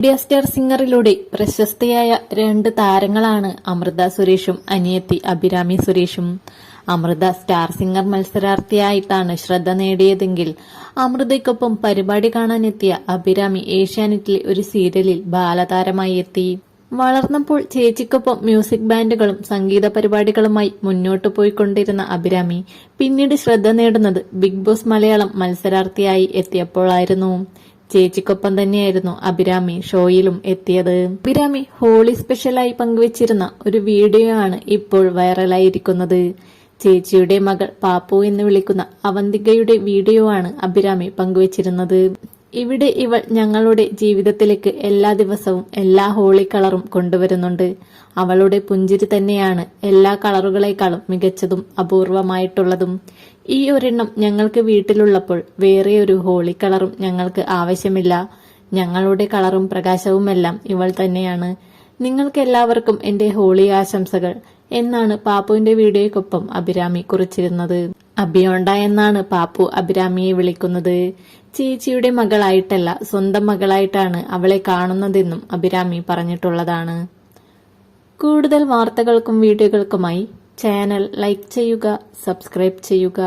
India star സിംഗറിലൂടെ പ്രശസ്തയായ രണ്ട് താരങ്ങളാണ് അമൃത സുരേഷും അനിയത്തി അഭിരാമി സുരേഷും. അമൃത സ്റ്റാർ സിംഗർ മത്സരാർത്ഥിയായിട്ടാണ് ശ്രദ്ധ നേടിയതെങ്കിൽ അമൃതയ്ക്കൊപ്പം പരിപാടി കാണാനെത്തിയ അഭിരാമി ഏഷ്യാനെറ്റിലെ ഒരു സീരിയലിൽ ബാലതാരമായി എത്തി. വളർന്നപ്പോൾ ചേച്ചിക്കൊപ്പം മ്യൂസിക് ബാൻഡുകളും സംഗീത പരിപാടികളുമായി മുന്നോട്ടു പോയിക്കൊണ്ടിരുന്ന അഭിരാമി പിന്നീട് ശ്രദ്ധ നേടുന്നത് ബിഗ് ബോസ് മലയാളം മത്സരാർത്ഥിയായി എത്തിയപ്പോഴായിരുന്നു. ചേച്ചിക്കൊപ്പം തന്നെയായിരുന്നു അഭിരാമി ഷോയിലും എത്തിയത്. അഭിരാമി ഹോളി സ്പെഷ്യലായി പങ്കുവച്ചിരുന്ന ഒരു വീഡിയോ ആണ് ഇപ്പോൾ വൈറലായിരിക്കുന്നത്. ചേച്ചിയുടെ മകൾ പാപ്പു എന്ന് വിളിക്കുന്ന അവന്തികയുടെ വീഡിയോ ആണ് അഭിരാമി പങ്കുവച്ചിരുന്നത്. ഇവിടെ ഇവൾ ഞങ്ങളുടെ ജീവിതത്തിലേക്ക് എല്ലാ ദിവസവും എല്ലാ ഹോളി കളറും കൊണ്ടുവരുന്നുണ്ട്. അവളുടെ പുഞ്ചിരി തന്നെയാണ് എല്ലാ കളറുകളെക്കാളും മികച്ചതും അപൂർവമായിട്ടുള്ളതും. ഈ ഒരെണ്ണം ഞങ്ങൾക്ക് വീട്ടിലുള്ളപ്പോൾ വേറെ ഒരു ഹോളി കളറും ഞങ്ങൾക്ക് ആവശ്യമില്ല. ഞങ്ങളുടെ കളറും പ്രകാശവുമെല്ലാം ഇവൾ തന്നെയാണ്. നിങ്ങൾക്ക് എല്ലാവർക്കും എന്റെ ഹോളി ആശംസകൾ. എന്നാണ് പാപ്പുവിന്റെ വീഡിയോയ്ക്കൊപ്പം അഭിരാമി കുറിച്ചിരുന്നത്. അഭിയോണ്ട എന്നാണ് പാപ്പു അഭിരാമിയെ വിളിക്കുന്നത്. ചേച്ചിയുടെ മകളായിട്ടല്ല സ്വന്തം മകളായിട്ടാണ് അവളെ കാണുന്നതെന്നും അഭിരാമി പറഞ്ഞിട്ടുള്ളതാണ്. കൂടുതൽ വാർത്തകൾക്കും വീഡിയോകൾക്കുമായി ചാനൽ ലൈക്ക് ചെയ്യുക സബ്സ്ക്രൈബ് ചെയ്യുക.